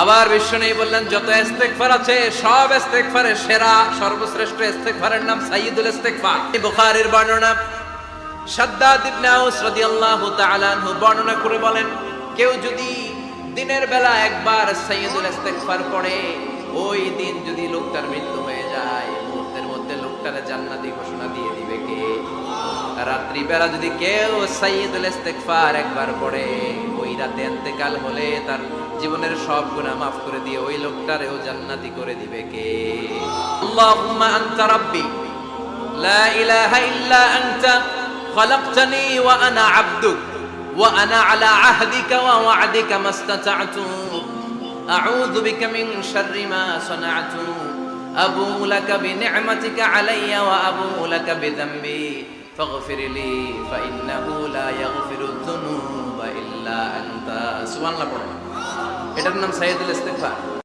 আবার বিশ্বনবী বললেন, যত ইস্তেগফার আছে, সব ইস্তেগফারের সেরা, সর্বশ্রেষ্ঠ ইস্তেগফারের নাম সাইয়্যিদুল ইস্তেগফার। বুখারীর বর্ণনা শাদ্দাদ ইবনে আউস রাদিয়াল্লাহু তাআলা আনহু বর্ণনা করে বলেন, কেউ যদি দিনের বেলা একবার সাইয়্যিদুল ইস্তেগফার পড়ে, ওই দিন যদি লোকটার মৃত্যু হয়ে যায়, মুহূর্তের মধ্যে লোকটার জান্নাতি ঘোষণা দিয়ে দিবে কে? রাত্রিবেলা যদি কেউ সাইদুল ইস্তেকফার একবার পড়ে, ওই রাতে এতেকাল হলে তার জীবনের সব গুণা মাফ করে দিয়ে ওই লোকটারেও জান্নাতি করে দিবে কে? আল্লাহুম্মা আনতা রাব্বি, লা ইলাহা ইল্লা আনতা, খলাকতানি ওয়া আনা আবদুক, ওয়া আনা আলা আহদিকা ওয়া ওয়া'দিকা মাস্তাতা'তু, আউযু বিকা মিন শাররি মা সানা'তু, আবু লাকা বিনি'মাতিকা আলাইয়া ওয়া আবু লাকা বিযামবি। فاغفر لي فإنه لا يغفر الذنوب إلا أنت سبحان الله এটার নাম সাইয়দুল ইস্তিগফার